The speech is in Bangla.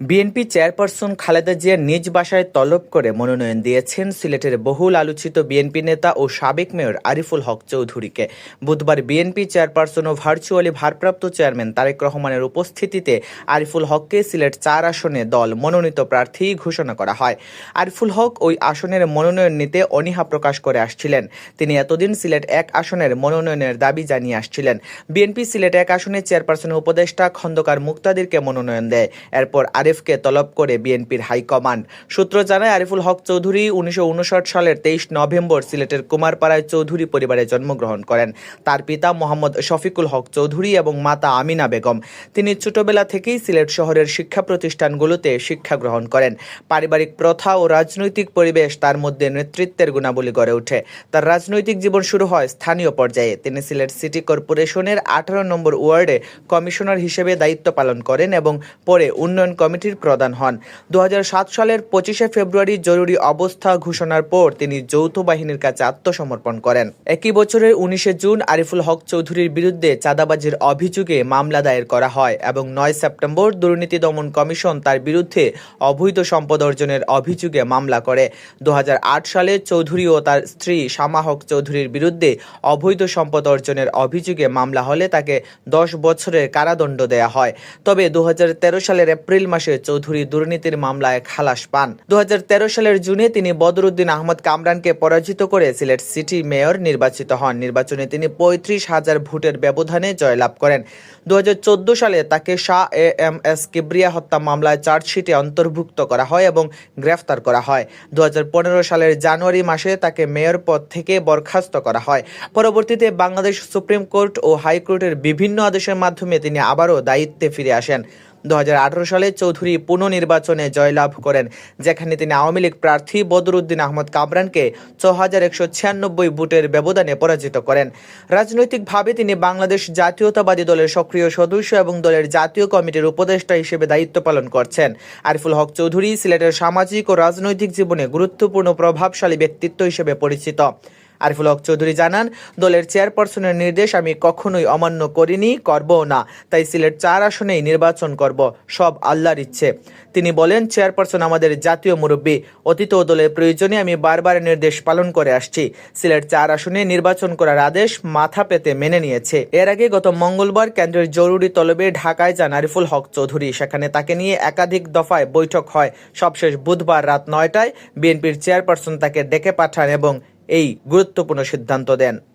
বিএনপি চেয়ারপারসন খালেদা জিয়া নিজ বাসায় তলব করে মনোনয়ন দিয়েছেন সিলেটের বহুল আলোচিত বিএনপি নেতা ও সাবেক মেয়র আরিফুল হক চৌধুরীকে। বুধবার বিএনপি চেয়ারপারসন ও ভার্চুয়ালি ভারপ্রাপ্ত চেয়ারম্যান তারেক রহমানের উপস্থিতিতে আরিফুল হককে সিলেট চার আসনে দল মনোনীত প্রার্থী ঘোষণা করা হয়। আরিফুল হক ওই আসনের মনোনয়ন নিতে অনীহা প্রকাশ করে আসছিলেন। তিনি এতদিন সিলেট এক আসনের মনোনয়নের দাবি জানিয়ে আসছিলেন। বিএনপি সিলেট এক আসনে চেয়ারপারসনের উপদেষ্টা খন্দকার মুক্তাদিরকে মনোনয়ন দেয়। এরপর আরিফকে তলব করে বিএনপির হাইকমান্ড সূত্র জানায়, আরিফুল হক চৌধুরী উনিশশো উনষাট সালের তেইশ নভেম্বর সিলেটের কুমারপাড়ায় চৌধুরী পরিবারে জন্মগ্রহণ করেন। তার পিতা মোহাম্মদ শফিকুল হক চৌধুরী এবং মাতা আমিনা বেগম। তিনি ছোটবেলা থেকেই সিলেট শহরের শিক্ষা প্রতিষ্ঠানগুলোতে শিক্ষা গ্রহণ করেন। পারিবারিক প্রথা ও রাজনৈতিক পরিবেশ তার মধ্যে নেতৃত্বের গুণাবলী গড়ে ওঠে। তার রাজনৈতিক জীবন শুরু হয় স্থানীয় পর্যায়ে। তিনি সিলেট সিটি কর্পোরেশনের আঠারো নম্বর ওয়ার্ডে কমিশনার হিসেবে দায়িত্ব পালন করেন এবং পরে উন্নয়ন কমিটির প্রধান হন। দু হাজার সাত সালের পঁচিশে ফেব্রুয়ারি জরুরি অবস্থা ঘোষণার পর তিনি যৌথ বাহিনীর কাছে আত্মসমর্পণ করেন। একই বছরের উনিশে জুন আরিফুল হক চৌধুরীর বিরুদ্ধে চাঁদাবাজির অভিযোগে মামলা দায়ের করা হয় এবং নয় সেপ্টেম্বর দুর্নীতি দমন কমিশন তার বিরুদ্ধে অবৈধ সম্পদ অর্জনের অভিযোগে মামলা করে। দু হাজার আট সালে চৌধুরী ও তার স্ত্রী শামা হক চৌধুরীর বিরুদ্ধে অবৈধ সম্পদ অর্জনের অভিযোগে মামলা হলে তাকে দশ বছরের কারাদণ্ড দেয়া হয়। তবে দু হাজার তেরো সালের এপ্রিল মাসে চৌধুরী দুর্নীতির মামলায় খালাস পান। দুহাজার তেরো সালের জুনে তিনি বদরুদ্দিন আহমদ কামরানকে পরাজিত করে সিলেট সিটি মেয়র নির্বাচিত হন। নির্বাচনে তিনি পঁয়ত্রিশ হাজার ভোটের ব্যবধানে জয়লাভ করেন। দুহাজার চোদ্দ সালে তাকে Shah A M S Kibria হত্যা মামলায় চার্জশিটে অন্তর্ভুক্ত করা হয় এবং গ্রেফতার করা হয়। দু হাজার পনেরো সালের জানুয়ারি মাসে তাকে মেয়র পদ থেকে বরখাস্ত করা হয়। পরবর্তীতে বাংলাদেশ সুপ্রিম কোর্ট ও হাইকোর্টের বিভিন্ন আদেশের মাধ্যমে তিনি আবারও দায়িত্বে ফিরে আসেন। দু হাজার আঠারো সালে চৌধুরী পুনর্নির্বাচনে জয়লাভ করেন, যেখানে তিনি আওয়ামী লীগ প্রার্থী বদরুদ্দিন আহমদ কামরানকে ছ হাজার একশো ছিয়ানব্বই ভোটের ব্যবধানে পরাজিত করেন। রাজনৈতিকভাবে তিনি বাংলাদেশ জাতীয়তাবাদী দলের সক্রিয় সদস্য এবং দলের জাতীয় কমিটির উপদেষ্টা হিসেবে দায়িত্ব পালন করছেন। আরিফুল হক চৌধুরী সিলেটের সামাজিক ও রাজনৈতিক জীবনে গুরুত্বপূর্ণ প্রভাবশালী ব্যক্তিত্ব হিসেবে পরিচিত। আরিফুল হক চৌধুরী জানান, দলের চেয়ারপারসনের নির্দেশ আমি কখনোই অমান্য করিনি, করবও না। তাই সিলেট চার আসনেই নির্বাচন করব, সব আল্লাহর ইচ্ছে। তিনি বলেন, চেয়ারপারসন আমাদের জাতীয় মুরব্বী অতীত দলের প্রয়োজনে আমি বারবার নির্দেশ পালন করে আসছি। সিলেট চার আসনে নির্বাচন করার আদেশ মাথা পেতে মেনে নিয়েছে। এর আগে গত মঙ্গলবার কেন্দ্রের জরুরি তলবে ঢাকায় যান আরিফুল হক চৌধুরী। সেখানে তাকে নিয়ে একাধিক দফায় বৈঠক হয়। সবশেষ বুধবার রাত নয়টায় বিএনপির চেয়ারপারসন তাকে ডেকে পাঠান এবং এই গুরুত্বপূর্ণ সিদ্ধান্ত দেন।